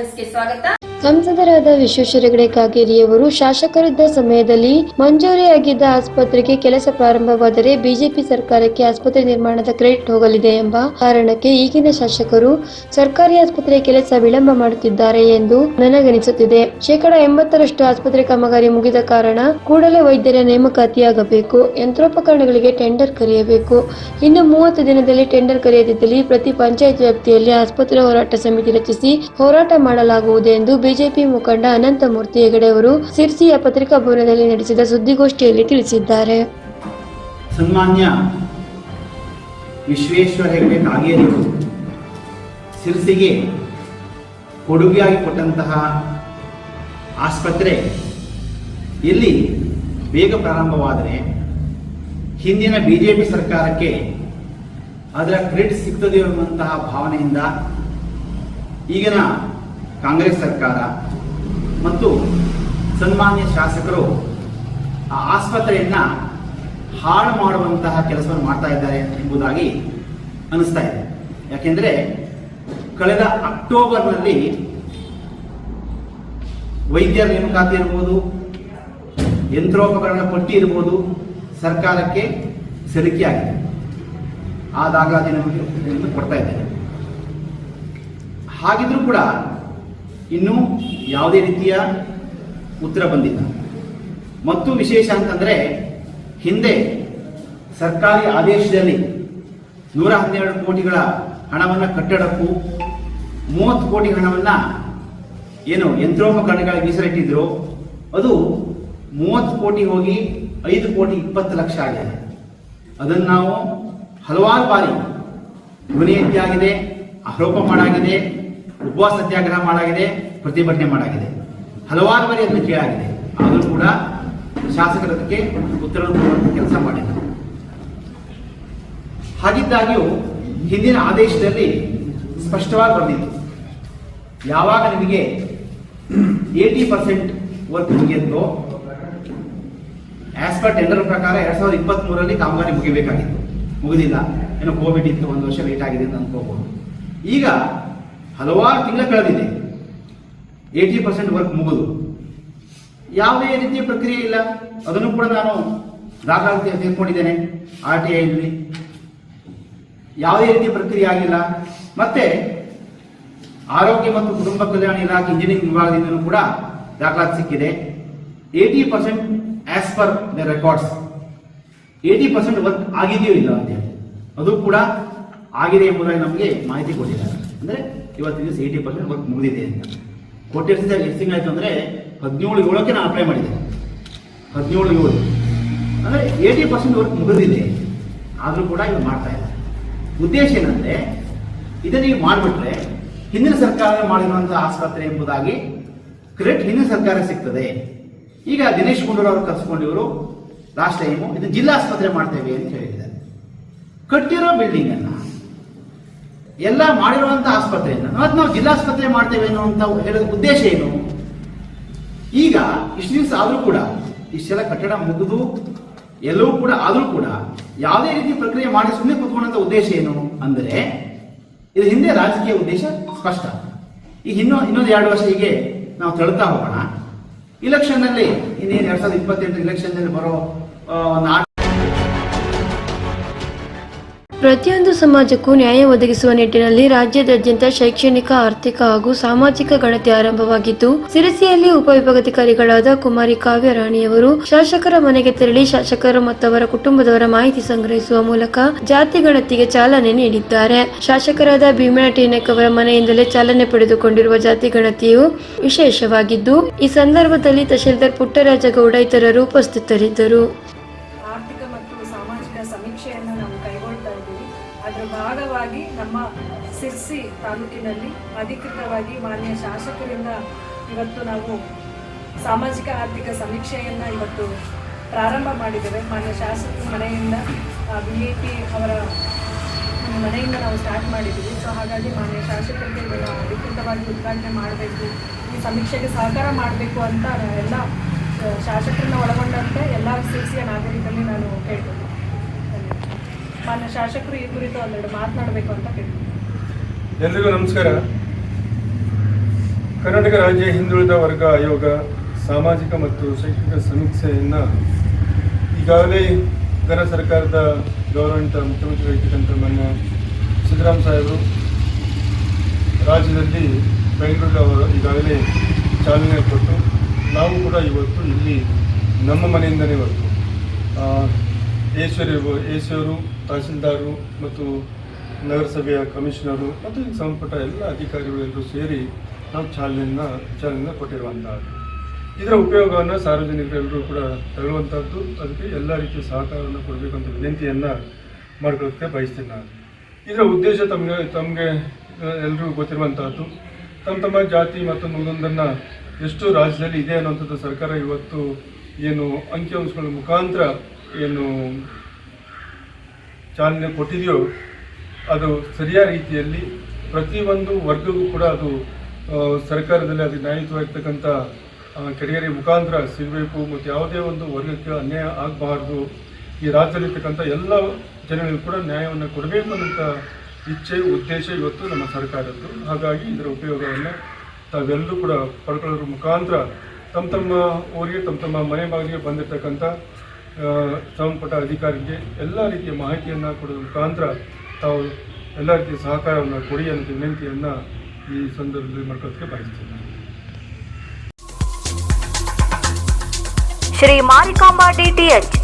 ರಾಜ್ ನ್ಯೂಸ್ಗೆ ಸ್ವಾಗತ ಸಂಸದರಾದ ವಿಶ್ವೇಶ್ವರ ಹೆಗಡೆ ಕಾಗೇರಿಯವರು ಶಾಸಕರಿದ್ದ ಸಮಯದಲ್ಲಿ ಮಂಜೂರಿಯಾಗಿದ್ದ ಆಸ್ಪತ್ರೆಗೆ ಕೆಲಸ ಪ್ರಾರಂಭವಾದರೆ ಬಿಜೆಪಿ ಸರ್ಕಾರಕ್ಕೆ ಆಸ್ಪತ್ರೆ ನಿರ್ಮಾಣದ ಕ್ರೆಡಿಟ್ ಹೋಗಲಿದೆ ಎಂಬ ಕಾರಣಕ್ಕೆ ಈಗಿನ ಶಾಸಕರು ಸರ್ಕಾರಿ ಆಸ್ಪತ್ರೆ ಕೆಲಸ ವಿಳಂಬ ಮಾಡುತ್ತಿದ್ದಾರೆ ಎಂದು ನನಗನಿಸುತ್ತಿದೆ. ಶೇಕಡಾ ಎಂಬತ್ತರಷ್ಟು ಆಸ್ಪತ್ರೆ ಕಾಮಗಾರಿ ಮುಗಿದ ಕಾರಣ ಕೂಡಲೇ ವೈದ್ಯರ ನೇಮಕಾತಿಯಾಗಬೇಕು, ಯಂತ್ರೋಪಕರಣಗಳಿಗೆ ಟೆಂಡರ್ ಕರೆಯಬೇಕು. ಇನ್ನು ಮೂವತ್ತು ದಿನದಲ್ಲಿ ಟೆಂಡರ್ ಕರೆಯದಿದ್ದಲ್ಲಿ ಪ್ರತಿ ಪಂಚಾಯತ್ ವ್ಯಾಪ್ತಿಯಲ್ಲಿ ಆಸ್ಪತ್ರೆ ಹೋರಾಟ ಸಮಿತಿ ರಚಿಸಿ ಹೋರಾಟ ಮಾಡಲಾಗುವುದು ಎಂದು ಬಿಜೆಪಿ ಮುಖಂಡ ಅನಂತಮೂರ್ತಿ ಹೆಗಡೆ ಅವರು ಸಿರ್ಸಿಯ ಪತ್ರಿಕಾ ಭವನದಲ್ಲಿ ನಡೆಸಿದ ಸುದ್ದಿಗೋಷ್ಠಿಯಲ್ಲಿ ತಿಳಿಸಿದ್ದಾರೆ. ಸನ್ಮಾನ್ಯ ವಿಶ್ವೇಶ್ವರ ಹೆಗಡೆ ಕಾಗೇರಿಯವರು, ಸಿರ್ಸಿಗೆ ಕೊಡುಗೆಯಾಗಿ ಕೊಟ್ಟಂತಹ ಆಸ್ಪತ್ರೆ ಇಲ್ಲಿ ಬೇಗ ಪ್ರಾರಂಭವಾದರೆ ಹಿಂದಿನ ಬಿಜೆಪಿ ಸರ್ಕಾರಕ್ಕೆ ಅದರ ಕ್ರೆಡಿಟ್ ಸಿಗ್ತದೆ ಎನ್ನುವಂತಹ ಭಾವನೆಯಿಂದ ಈಗಿನ ಕಾಂಗ್ರೆಸ್ ಸರ್ಕಾರ ಮತ್ತು ಸನ್ಮಾನ್ಯ ಶಾಸಕರು ಆ ಆಸ್ಪತ್ರೆಯನ್ನ ಹಾಳು ಮಾಡುವಂತಹ ಕೆಲಸವನ್ನು ಮಾಡ್ತಾ ಇದ್ದಾರೆ ಎಂಬುದಾಗಿ ಅನಿಸ್ತಾ ಇದೆ. ಯಾಕೆಂದ್ರೆ ಕಳೆದ ಅಕ್ಟೋಬರ್ನಲ್ಲಿ ವೈದ್ಯರ ನೇಮಕಾತಿ ಇರ್ಬೋದು, ಯಂತ್ರೋಪಕರಣ ಪಟ್ಟಿ ಇರ್ಬೋದು ಸರ್ಕಾರಕ್ಕೆ ಸಲಿಕೆಯಾಗಿದೆ ಆದಾಗ ನಮಗೆ ಕೊಡ್ತಾ ಇದ್ದೇನೆ. ಹಾಗಿದ್ರೂ ಕೂಡ ಇನ್ನೂ ಯಾವುದೇ ರೀತಿಯ ಉತ್ತರ ಬಂದಿಲ್ಲ. ಮತ್ತು ವಿಶೇಷ ಅಂತಂದ್ರೆ, ಹಿಂದೆ ಸರ್ಕಾರಿ ಆದೇಶದಲ್ಲಿ ನೂರ ಹನ್ನೆರಡು ಕೋಟಿಗಳ ಹಣವನ್ನು ಕಟ್ಟಡಕ್ಕೂ ಮೂವತ್ತು ಕೋಟಿ ಹಣವನ್ನ ಏನು ಯಂತ್ರೋಪಕರಣಗಳಿಗೆ ಮೀಸಲಿಟ್ಟಿದ್ರು, ಅದು ಮೂವತ್ತು ಕೋಟಿ ಹೋಗಿ ಐದು ಕೋಟಿ ಇಪ್ಪತ್ತು ಲಕ್ಷ ಆಗಿದೆ. ಅದನ್ನು ನಾವು ಹಲವಾರು ಬಾರಿ ಧ್ವನಿ ಆಗಿದೆ ಆರೋಪ ಮಾಡಾಗಿದೆ, ಉಪವಾಸ ಸತ್ಯಾಗ್ರಹ ಮಾಡಾಗಿದೆ ಪ್ರತಿಭಟನೆ ಮಾಡಾಗಿದೆ. ಹಲವಾರು ಬಾರಿ ಅದನ್ನು ಕೇಳಾಗಿದೆ. ಆದರೂ ಕೂಡ ಶಾಸಕರ ಅದಕ್ಕೆ ಉತ್ತರ ಕೆಲಸ ಮಾಡಿದ್ದಾರೆ ಹಾಗಿದ್ದಾಗ್ಯೂ ಹಿಂದಿನ ಆದೇಶದಲ್ಲಿ ಸ್ಪಷ್ಟವಾಗಿ ಬಂದಿತ್ತು. ಯಾವಾಗ ನಿಮಗೆ ಏಟಿ ಪರ್ಸೆಂಟ್ ವರ್ಕ್ ಮುಗಿಯುತ್ತೋ ಆಸ್ ಪರ್ ಟೆಂಡರ್ ಪ್ರಕಾರ ಎರಡ್ ಸಾವಿರದ ಇಪ್ಪತ್ತ್ ಮೂರರಲ್ಲಿ ಕಾಮಗಾರಿ ಮುಗಿಬೇಕಾಗಿತ್ತು. ಮುಗಿದಿಲ್ಲ. ಏನೋ ಕೋವಿಡ್ ಇತ್ತು, ಒಂದು ವರ್ಷ ಲೇಟ್ ಆಗಿದೆ ಅಂತ ಅನ್ಕೋಬಹುದು ಈಗ ಹಲವಾರು ತಿಂಗಳ ಕಳೆದಿದೆ. ಏಟಿ ಪರ್ಸೆಂಟ್ ವರ್ಕ್ ಮುಗಿದು. ಯಾವುದೇ ರೀತಿಯ ಪ್ರಕ್ರಿಯೆ ಇಲ್ಲ. ಅದನ್ನು ಕೂಡ ನಾನು ದಾಖಲಾತಿ ತೆಗೆದುಕೊಂಡಿದ್ದೇನೆ ಆರ್ ಟಿ ಐನಲ್ಲಿ ಯಾವುದೇ ರೀತಿಯ ಪ್ರಕ್ರಿಯೆ ಆಗಿಲ್ಲ. ಮತ್ತೆ ಆರೋಗ್ಯ ಮತ್ತು ಕುಟುಂಬ ಕಲ್ಯಾಣ ಇಲಾಖೆ ಇಂಜಿನಿಯರಿಂಗ್ ವಿಭಾಗದಿಂದಲೂ ಕೂಡ ದಾಖಲಾತಿ ಸಿಕ್ಕಿದೆ. Eighty percent as per the records eighty percent work ಆಗಿದೆಯೋ ಇಲ್ಲ ಅಂತ ಹೇಳಿ. ಅದು ಕೂಡ ಆಗಿದೆ ಎಂಬುದಾಗಿ ನಮಗೆ ಮಾಹಿತಿ ಕೊಟ್ಟಿದ್ದಾರೆ. ಅಂದ್ರೆ ಇವತ್ತಿನ ಏಟಿ ಪರ್ಸೆಂಟ್ ವರ್ಕ್ ಮುಗಿದಿದೆ ಅಂತ. ಕೊಟ್ಟಿರ್ಸಿದ ಎಷ್ಟು ತಿಂಗಳಾಯ್ತು ಅಂದ್ರೆ ಹದಿನೇಳು ಏಳಕ್ಕೆ ನಾನು ಅಪ್ಲೈ ಮಾಡಿದ್ದೆ. ಹದಿನೇಳು ಏಳು. ಅಂದ್ರೆ ಏಯ್ಟಿ ಪರ್ಸೆಂಟ್ ವರ್ಕ್ ಮುಗಿದಿದೆ. ಆದರೂ ಕೂಡ ಇದು ಮಾಡ್ತಾ ಇಲ್ಲ. ಉದ್ದೇಶ ಏನಂದ್ರೆ ಇದನ್ನ ನೀವು ಮಾಡಿಬಿಟ್ರೆ ಹಿಂದಿನ ಸರ್ಕಾರ ಮಾಡಿರುವಂಥ ಆಸ್ಪತ್ರೆ ಎಂಬುದಾಗಿ ಕ್ರೆಡಿಟ್ ಹಿಂದಿನ ಸರ್ಕಾರ ಸಿಗ್ತದೆ. ಈಗ ದಿನೇಶ್ ಗುಂಡೂರಾವ್ ಅವರು ಕರ್ಸ್ಕೊಂಡು ಲಾಸ್ಟ್ ಟೈಮು ಇದು ಜಿಲ್ಲಾ ಆಸ್ಪತ್ರೆ ಮಾಡ್ತೇವೆ ಅಂತ ಹೇಳಿದ್ದಾರೆ. ಕಟ್ಟಿರೋ ಬಿಲ್ಡಿಂಗ್ ಅನ್ನ ಎಲ್ಲ ಮಾಡಿರುವಂತಹ ಆಸ್ಪತ್ರೆಯನ್ನು ಮತ್ತೆ ನಾವು ಜಿಲ್ಲಾಸ್ಪತ್ರೆ ಮಾಡ್ತೇವೆ ಅನ್ನುವಂತ ಹೇಳೋದ ಉದ್ದೇಶ ಏನು? ಈಗ ಇಷ್ಟು ದಿವಸ ಆದರೂ ಕೂಡ ಇಷ್ಟೆಲ್ಲ ಕಟ್ಟಡ ಮುಗಿದು ಎಲ್ಲವೂ ಕೂಡ ಆದರೂ ಕೂಡ ಯಾವುದೇ ರೀತಿ ಪ್ರಕ್ರಿಯೆ ಮಾಡಿ ಸುಮ್ಮನೆ ಕೂತ್ಕೊಂಡಂತ ಉದ್ದೇಶ ಏನು ಅಂದರೆ ಇದು ಹಿಂದೆ ರಾಜಕೀಯ ಉದ್ದೇಶ ಸ್ಪಷ್ಟ. ಈಗ ಇನ್ನೂ, ಇನ್ನೊಂದು ಎರಡು ವರ್ಷ ಹೀಗೆ ನಾವು ತಳ್ತಾ ಹೋಗೋಣ. ಇಲೆಕ್ಷನ್ನಲ್ಲಿ ಇನ್ನೇನು ಎರಡ್ ಸಾವಿರದ ಇಪ್ಪತ್ತೆಂಟು ಇಲೆಕ್ಷನ್ನಲ್ಲಿ ಬರೋ ಆರು ಪ್ರತಿಯೊಂದು ಸಮಾಜಕ್ಕೂ ನ್ಯಾಯ ಒದಗಿಸುವ ನಿಟ್ಟಿನಲ್ಲಿ ರಾಜ್ಯಾದ್ಯಂತ ಶೈಕ್ಷಣಿಕ, ಆರ್ಥಿಕ ಹಾಗೂ ಸಾಮಾಜಿಕ ಗಣತಿ ಆರಂಭವಾಗಿದ್ದು, ಸಿರಸಿಯಲ್ಲಿ ಉಪವಿಭಾಗಾಧಿಕಾರಿಗಳಾದ ಕುಮಾರಿ ಕಾವ್ಯ ರಾಣಿಯವರು ಶಾಸಕರ ಮನೆಗೆ ತೆರಳಿ ಶಾಸಕರು ಮತ್ತು ಅವರ ಕುಟುಂಬದವರ ಮಾಹಿತಿ ಸಂಗ್ರಹಿಸುವ ಮೂಲಕ ಜಾತಿ ಗಣತಿಗೆ ಚಾಲನೆ ನೀಡಿದ್ದಾರೆ. ಶಾಸಕರಾದ ಭೀಮಣ್ಣ ಟೀನಕ್ ಅವರ ಮನೆಯಿಂದಲೇ ಚಾಲನೆ ಪಡೆದುಕೊಂಡಿರುವ ಜಾತಿ ಗಣತಿಯು ವಿಶೇಷವಾಗಿದ್ದು, ಈ ಸಂದರ್ಭದಲ್ಲಿ ತಹಶೀಲ್ದಾರ್ ಪುಟ್ಟರಾಜಗೌಡ ಇತರರು ಉಪಸ್ಥಿತರಿದ್ದರು. ತಾಲೂಕಿನಲ್ಲಿ ಅಧಿಕೃತವಾಗಿ ಮಾನ್ಯ ಶಾಸಕರಿಂದ ಇವತ್ತು ನಾವು ಸಾಮಾಜಿಕ ಆರ್ಥಿಕ ಸಮೀಕ್ಷೆಯನ್ನು ಇವತ್ತು ಪ್ರಾರಂಭ ಮಾಡಿದ್ದೇವೆ. ಮಾನ್ಯ ಶಾಸಕರ ಮನೆಯಿಂದ ಬಿ ಎ ಪಿ ಅವರ ಮನೆಯಿಂದ ನಾವು ಸ್ಟಾರ್ಟ್ ಮಾಡಿದ್ದೀವಿ. ಸೊ ಹಾಗಾಗಿ ಮಾನ್ಯ ಶಾಸಕರಿಗೆ ಇದನ್ನು ಅಧಿಕೃತವಾಗಿ ಉದ್ಘಾಟನೆ ಮಾಡಬೇಕು. ಈ ಸಮೀಕ್ಷೆಗೆ ಸಹಕಾರ ಮಾಡಬೇಕು ಅಂತ ಎಲ್ಲ ಶಾಸಕರನ್ನು ಒಳಗೊಂಡಂತೆ ಎಲ್ಲ ಸಿಸಿಯ ನಾಗರಿಕರಲ್ಲಿ ನಾನು ಕೇಳ್ತೀನಿ ಮಾನ್ಯ ಶಾಸಕರು ಈ ಕುರಿತು ಒಂದೆರಡು ಮಾತನಾಡಬೇಕು ಅಂತ ಕೇಳ್ತೀನಿ ಎಲ್ರಿಗೂ ನಮಸ್ಕಾರ. ಕರ್ನಾಟಕ ರಾಜ್ಯ ಹಿಂದುಳಿದ ವರ್ಗ ಆಯೋಗ ಸಾಮಾಜಿಕ ಮತ್ತು ಶೈಕ್ಷಣಿಕ ಸಮೀಕ್ಷೆಯನ್ನು ಈಗಾಗಲೇ ಕೇಂದ್ರ ಸರ್ಕಾರದ ಗೌರವಾನ್ವಿತ ಮುಖ್ಯಮಂತ್ರಿಗಳಿರ್ತಕ್ಕಂಥ ಮಾನ್ಯ ಸಿದ್ದರಾಮ್ ಸಾಹೇಬರು. ರಾಜ್ಯದಲ್ಲಿ ಬೆಂಗಳೂರು ಅವರು ಈಗಾಗಲೇ ಚಾಲನೆ ಕೊಟ್ಟು ನಾವು ಕೂಡ ಇವತ್ತು ಇಲ್ಲಿ ನಮ್ಮ ಮನೆಯಿಂದಲೇ ಇವತ್ತು ಆ, ಏಶ್ವರಿ ಏಶ್ವರು ತಹಸೀಲ್ದಾರರು ಮತ್ತು ನಗರಸಭೆಯ ಕಮಿಷನರು ಮತ್ತು ಈ ಸಂಪುಟ ಎಲ್ಲ ಅಧಿಕಾರಿಗಳೆಲ್ಲರೂ ಸೇರಿ ನಾವು ಚಾಲನೆಯನ್ನ ಚಾಲನೆ ಕೊಟ್ಟಿರುವಂಥದ್ದು ಇದರ ಉಪಯೋಗವನ್ನು ಸಾರ್ವಜನಿಕರೆಲ್ಲರೂ ಕೂಡ ತಗೊಳ್ಳುವಂಥದ್ದು ಅದಕ್ಕೆ ಎಲ್ಲ ರೀತಿಯ ಸಹಕಾರವನ್ನು ಕೊಡಬೇಕಂತ ವಿನಂತಿಯನ್ನು ಮಾಡ್ಕೊಳ್ಳೋಕ್ಕೆ ಬಯಸ್ತೀನಿ ನಾನು. ಇದರ ಉದ್ದೇಶ ತಮಗೆ ತಮಗೆ ಎಲ್ಲರಿಗೂ ಗೊತ್ತಿರುವಂಥದ್ದು ತಮ್ಮ ತಮ್ಮ ಜಾತಿ ಮತ್ತು ಒಂದೊಂದನ್ನು ಎಷ್ಟು ರಾಜ್ಯದಲ್ಲಿ ಇದೆ ಅನ್ನೋಂಥದ್ದು ಸರ್ಕಾರ ಇವತ್ತು ಏನು ಅಂಕಿಅಂಶಗಳ ಮುಖಾಂತರ ಏನು ಚಾಲನೆ ಕೊಟ್ಟಿದೆಯೋ ಅದು ಸರಿಯಾದ ರೀತಿಯಲ್ಲಿ ಪ್ರತಿಯೊಂದು ವರ್ಗಕ್ಕೂ ಕೂಡ ಅದು ಸರ್ಕಾರದಲ್ಲಿ ಅದು ನ್ಯಾಯಯುತವಾಗಿರ್ತಕ್ಕಂಥ ಕೆಟಗರಿ ಮುಖಾಂತರ ಸಿಗಬೇಕು ಮತ್ತು ಯಾವುದೇ ಒಂದು ವರ್ಗಕ್ಕೆ ಅನ್ಯಾಯ ಆಗಬಾರ್ದು, ಈ ರಾಜ್ಯದಲ್ಲಿರ್ತಕ್ಕಂಥ ಎಲ್ಲ ಜನಗಳಿಗೂ ಕೂಡ ನ್ಯಾಯವನ್ನು ಕೊಡಬೇಕು ಅನ್ನೋಂಥ ಇಚ್ಛೆ, ಉದ್ದೇಶ ಇವತ್ತು ನಮ್ಮ ಸರ್ಕಾರದ್ದು. ಹಾಗಾಗಿ ಇದರ ಉಪಯೋಗವನ್ನು ತಾವೆಲ್ಲರೂ ಕೂಡ ಪಡ್ಕೊಳ್ಳೋದ್ರ ಮುಖಾಂತರ ತಮ್ಮ ತಮ್ಮ ಊರಿಗೆ, ತಮ್ಮ ತಮ್ಮ ಮನೆ ಬಾಗಿಲಿಗೆ ಬಂದಿರತಕ್ಕಂಥ ಸಂಬಂಧಪಟ್ಟ ಅಧಿಕಾರಿಗೆ ಎಲ್ಲ ರೀತಿಯ ಮಾಹಿತಿಯನ್ನು ಕೊಡೋದ್ರ ಮುಖಾಂತರ ತಾವು ಎಲ್ಲ ರೀತಿಯ ಸಹಕಾರವನ್ನು ಕೊಡಿ ಅನ್ನೋ ವಿನಂತಿಯನ್ನು ಈ ಸಂದರ್ಭದಲ್ಲಿ ಮಾಡ್ಕೊಳ್ಳೋದಕ್ಕೆ ಬಯಸ್ತೀನಿ. ಶ್ರೀ ಮಾರಿಕಾಂಬಾ ಡಿಟಿಎಚ್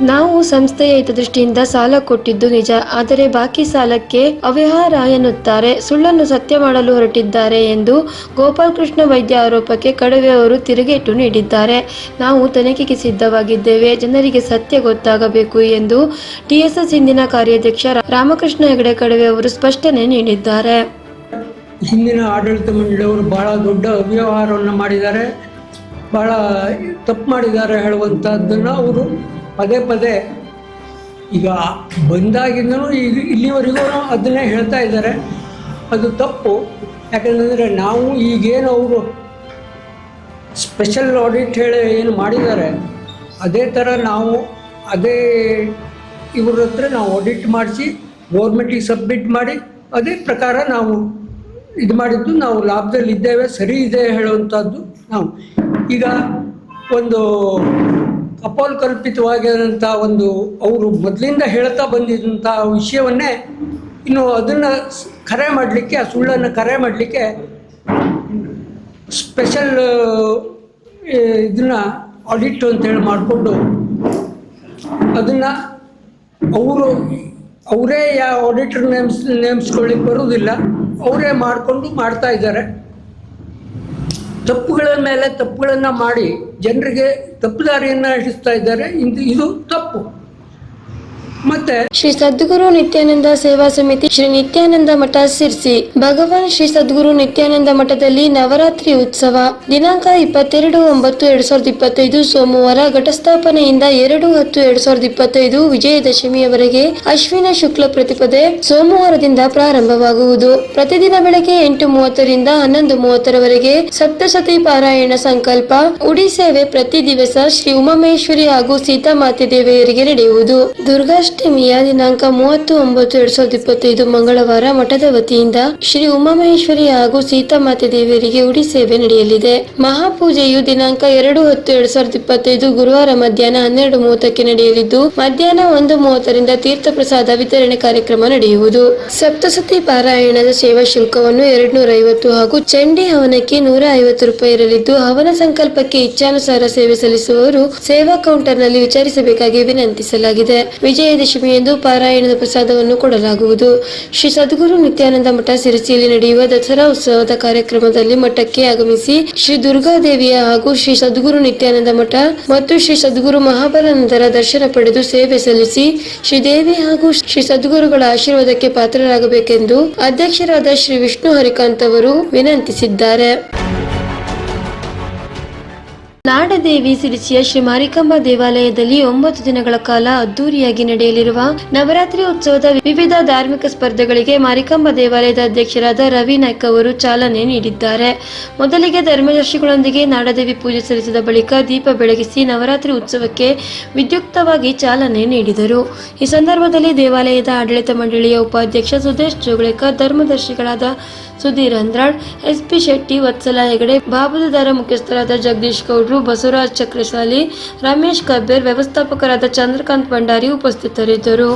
ನಾವು ಸಂಸ್ಥೆಯ ಹಿತದೃಷ್ಟಿಯಿಂದ ಸಾಲ ಕೊಟ್ಟಿದ್ದು ನಿಜ, ಆದರೆ ಬಾಕಿ ಸಾಲಕ್ಕೆ ಅವ್ಯವಹಾರ ಎನ್ನುತ್ತಾರೆ. ಸುಳ್ಳನ್ನು ಸತ್ಯ ಮಾಡಲು ಹೊರಟಿದ್ದಾರೆ ಎಂದು ಗೋಪಾಲಕೃಷ್ಣ ವೈದ್ಯ ಆರೋಪಕ್ಕೆ ಕಡವೆ ಅವರು ತಿರುಗೇಟು ನೀಡಿದ್ದಾರೆ. ನಾವು ತನಿಖೆಗೆ ಸಿದ್ಧವಾಗಿದ್ದೇವೆ, ಜನರಿಗೆ ಸತ್ಯ ಗೊತ್ತಾಗಬೇಕು ಎಂದು ಟಿಎಸ್ಎಸ್ ಹಿಂದಿನ ಕಾರ್ಯಾಧ್ಯಕ್ಷ ರಾಮಕೃಷ್ಣ ಹೆಗಡೆ ಕಡವೆ ಅವರು ಸ್ಪಷ್ಟನೆ ನೀಡಿದ್ದಾರೆ. ಹಿಂದಿನ ಆಡಳಿತ ಮಂಡಳಿಯವರು ಬಹಳ ದೊಡ್ಡ ಅವ್ಯವಹಾರವನ್ನು ಮಾಡಿದ್ದಾರೆ. ಬಹಳ ತಪ್ಪು ಮಾಡಿದ್ದಾರೆ ಹೇಳುವಂತಹದ್ದನ್ನು ಅವರು ಪದೇ ಪದೇ ಈಗ ಬಂದಾಗಿಂದನೂ ಈಗ ಇಲ್ಲಿವರೆಗೂ ಅದನ್ನೇ ಹೇಳ್ತಾ ಇದ್ದಾರೆ. ಅದು ತಪ್ಪು. ಯಾಕಂತಂದರೆ ನಾವು ಈಗೇನು ಅವರು ಸ್ಪೆಷಲ್ ಆಡಿಟ್ ಹೇಳಿ ಏನು ಮಾಡಿದ್ದಾರೆ, ಅದೇ ಥರ ನಾವು ಅದೇ ಇವ್ರ ಹತ್ರ ನಾವು ಆಡಿಟ್ ಮಾಡಿಸಿ ಗೌರ್ಮೆಂಟಿಗೆ ಸಬ್ಮಿಟ್ ಮಾಡಿ, ಅದೇ ಪ್ರಕಾರ ನಾವು ಇದು ಮಾಡಿದ್ದು, ನಾವು ಲಾಭದಲ್ಲಿ ಇದ್ದೇವೆ ಸರಿ ಇದೆ ಹೇಳುವಂಥದ್ದು ನಾವು. ಈಗ ಒಂದು ಕಪೋಲ್ಕಲ್ಪಿತವಾಗಿರೋಂಥ ಒಂದು ಅವರು ಮೊದಲಿಂದ ಹೇಳ್ತಾ ಬಂದಿದ್ದಂಥ ವಿಷಯವನ್ನೇ ಇನ್ನು ಅದನ್ನು ಕರೆ ಮಾಡಲಿಕ್ಕೆ, ಆ ಸುಳ್ಳನ್ನು ಕರೆ ಮಾಡಲಿಕ್ಕೆ ಸ್ಪೆಷಲ್ ಇದನ್ನ ಆಡಿಟ್ ಅಂತೇಳಿ ಮಾಡಿಕೊಂಡು ಅದನ್ನು ಅವರು, ಅವರೇ ಯಾವ ಆಡಿಟರ್ ನೇಮ್ಸ್ ನೇಮಿಸ್ಕೊಳ್ಳಿಕ್ಕೆ ಬರುವುದಿಲ್ಲ, ಅವರೇ ಮಾಡಿಕೊಂಡು ಮಾಡ್ತಾ ಇದ್ದಾರೆ. ತಪ್ಪುಗಳ ಮೇಲೆ ತಪ್ಪುಗಳನ್ನು ಮಾಡಿ ಜನರಿಗೆ ತಪ್ಪುದಾರಿಯನ್ನು ಹಿಡಿಸ್ತಾ ಇದ್ದಾರೆ. ಇದು ಇದು ತಪ್ಪು. ಮತ್ತು ಶ್ರೀ ಸದ್ಗುರು ನಿತ್ಯಾನಂದ ಸೇವಾ ಸಮಿತಿ ಶ್ರೀ ನಿತ್ಯಾನಂದ ಮಠ ಸಿರ್ಸಿ. ಭಗವಾನ್ ಶ್ರೀ ಸದ್ಗುರು ನಿತ್ಯಾನಂದ ಮಠದಲ್ಲಿ ನವರಾತ್ರಿ ಉತ್ಸವ. ದಿನಾಂಕ ಇಪ್ಪತ್ತೆರಡು ಒಂಬತ್ತು ಎರಡ್ ಸಾವಿರದ ಇಪ್ಪತ್ತೈದು ಸೋಮವಾರ ಘಟಸ್ಥಾಪನೆಯಿಂದ ಎರಡು ಹತ್ತು ಎರಡ್ ಸಾವಿರದ ಇಪ್ಪತ್ತೈದು ವಿಜಯದಶಮಿಯವರೆಗೆ ಅಶ್ವಿನ ಶುಕ್ಲ ಪ್ರತಿಪದೆ ಸೋಮವಾರದಿಂದ ಪ್ರಾರಂಭವಾಗುವುದು. ಪ್ರತಿದಿನ ಬೆಳಗ್ಗೆ ಎಂಟು ಮೂವತ್ತರಿಂದ ಹನ್ನೊಂದು ಮೂವತ್ತರವರೆಗೆ ಸಪ್ತಸತಿ ಪಾರಾಯಣ ಸಂಕಲ್ಪ. ಉಡಿ ಸೇವೆ ಪ್ರತಿ ದಿವಸ ಶ್ರೀ ಉಮಾಮೇಶ್ವರಿ ಹಾಗೂ ಸೀತಾಮಾತೆ ದೇವಿಯರಿಗೆ ನಡೆಯುವುದು. ದುರ್ಗಾ ದುರ್ಗಾಷ್ಟಮಿಯ ದಿನಾಂಕ ಮೂವತ್ತು ಒಂಬತ್ತು ಎರಡ್ ಸಾವಿರದ ಇಪ್ಪತ್ತೈದು ಮಂಗಳವಾರ ಮಠದ ವತಿಯಿಂದ ಶ್ರೀ ಉಮಾಮಹೇಶ್ವರಿ ಹಾಗೂ ಸೀತಾಮಾತೆ ದೇವಿಯರಿಗೆ ಉಡಿ ಸೇವೆ ನಡೆಯಲಿದೆ. ಮಹಾಪೂಜೆಯು ದಿನಾಂಕ ಎರಡು ಹತ್ತು, ಎರಡ್ ಸಾವಿರದ ಇಪ್ಪತ್ತೈದು ಗುರುವಾರ ಮಧ್ಯಾಹ್ನ ಹನ್ನೆರಡು ಮೂವತ್ತಕ್ಕೆ ನಡೆಯಲಿದ್ದು, ಮಧ್ಯಾಹ್ನ ಒಂದು ಮೂವತ್ತರಿಂದ ತೀರ್ಥ ಪ್ರಸಾದ ವಿತರಣೆ ಕಾರ್ಯಕ್ರಮ ನಡೆಯುವುದು. ಸಪ್ತಸತಿ ಪಾರಾಯಣದ ಸೇವಾ ಶುಲ್ಕವನ್ನು ಎರಡ್ ನೂರ ಐವತ್ತು ಹಾಗೂ ಚಂಡಿ ಹವನಕ್ಕೆ ನೂರ ಐವತ್ತು ರೂಪಾಯಿ ಇರಲಿದ್ದು, ಹವನ ಸಂಕಲ್ಪಕ್ಕೆ ಇಚ್ಛಾನುಸಾರ ಸೇವೆ ಸಲ್ಲಿಸುವವರು ಸೇವಾ ಕೌಂಟರ್ನಲ್ಲಿ ವಿಚಾರಿಸಬೇಕಾಗಿ ವಿನಂತಿಸಲಾಗಿದೆ. ವಿಜಯದಶಮಿಯಂದು ಪಾರಾಯಣದ ಪ್ರಸಾದವನ್ನು ಕೊಡಲಾಗುವುದು. ಶ್ರೀ ಸದ್ಗುರು ನಿತ್ಯಾನಂದ ಮಠ ಸಿರಸಿಯಲ್ಲಿ ನಡೆಯುವ ದಸರಾ ಉತ್ಸವದ ಕಾರ್ಯಕ್ರಮದಲ್ಲಿ ಮಠಕ್ಕೆ ಆಗಮಿಸಿ ಶ್ರೀ ದುರ್ಗಾದೇವಿಯ ಹಾಗೂ ಶ್ರೀ ಸದ್ಗುರು ನಿತ್ಯಾನಂದ ಮಠ ಮತ್ತು ಶ್ರೀ ಸದ್ಗುರು ಮಹಾಬಲಾನಂದರ ದರ್ಶನ ಪಡೆದು ಸೇವೆ ಸಲ್ಲಿಸಿ ಶ್ರೀದೇವಿ ಹಾಗೂ ಶ್ರೀ ಸದ್ಗುರುಗಳ ಆಶೀರ್ವಾದಕ್ಕೆ ಪಾತ್ರರಾಗಬೇಕೆಂದು ಅಧ್ಯಕ್ಷರಾದ ಶ್ರೀ ವಿಷ್ಣು ಹರಿಕಾಂತ್ ಅವರು ವಿನಂತಿಸಿದ್ದಾರೆ. ನಾಡದೇವಿ ಸಿರಿಸಿಯ ಶ್ರೀ ಮಾರಿಕಾಂಬಾ ದೇವಾಲಯದಲ್ಲಿ ಒಂಬತ್ತು ದಿನಗಳ ಕಾಲ ಅದ್ದೂರಿಯಾಗಿ ನಡೆಯಲಿರುವ ನವರಾತ್ರಿ ಉತ್ಸವದ ವಿವಿಧ ಧಾರ್ಮಿಕ ಸ್ಪರ್ಧೆಗಳಿಗೆ ಮಾರಿಕಾಂಬಾ ದೇವಾಲಯದ ಅಧ್ಯಕ್ಷರಾದ ರವಿ ನಾಯ್ಕ ಅವರು ಚಾಲನೆ ನೀಡಿದ್ದಾರೆ. ಮೊದಲಿಗೆ ಧರ್ಮದರ್ಶಿಗಳೊಂದಿಗೆ ನಾಡದೇವಿ ಪೂಜೆ ಸಲ್ಲಿಸಿದ ಬಳಿಕ ದೀಪ ಬೆಳಗಿಸಿ ನವರಾತ್ರಿ ಉತ್ಸವಕ್ಕೆ ವಿದ್ಯುಕ್ತವಾಗಿ ಚಾಲನೆ ನೀಡಿದರು. ಈ ಸಂದರ್ಭದಲ್ಲಿ ದೇವಾಲಯದ ಆಡಳಿತ ಮಂಡಳಿಯ ಉಪಾಧ್ಯಕ್ಷ ಸುದೇಶ್ ಜೋಗಳೇಕರ್ ಧರ್ಮದರ್ಶಿಗಳಾದ ಸುಧೀರ್ ಅಂದ್ರಾಳ್, ಎಸ್ಪಿ ಶೆಟ್ಟಿ, ವತ್ಸಲ ಹೆಗಡೆ, ಬಾಬುದಾರ ಮುಖ್ಯಸ್ಥರಾದ ಜಗದೀಶ್ ಗೌಡ್ರು, ಬಸವರಾಜ್ ಚಕ್ರಶಾಲಿ, ರಮೇಶ್ ಕಬ್ಬೇರ್, ವ್ಯವಸ್ಥಾಪಕರಾದ ಚಂದ್ರಕಾಂತ್ ಭಂಡಾರಿ ಉಪಸ್ಥಿತರಿದ್ದರು.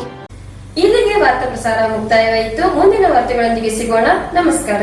ಇಲ್ಲಿಗೆ ವಾರ್ತಾ ಪ್ರಸಾರ ಮುಕ್ತಾಯವಾಯಿತು. ಮುಂದಿನ ವಾರ್ತೆಗಳೊಂದಿಗೆ ಸಿಗೋಣ. ನಮಸ್ಕಾರ.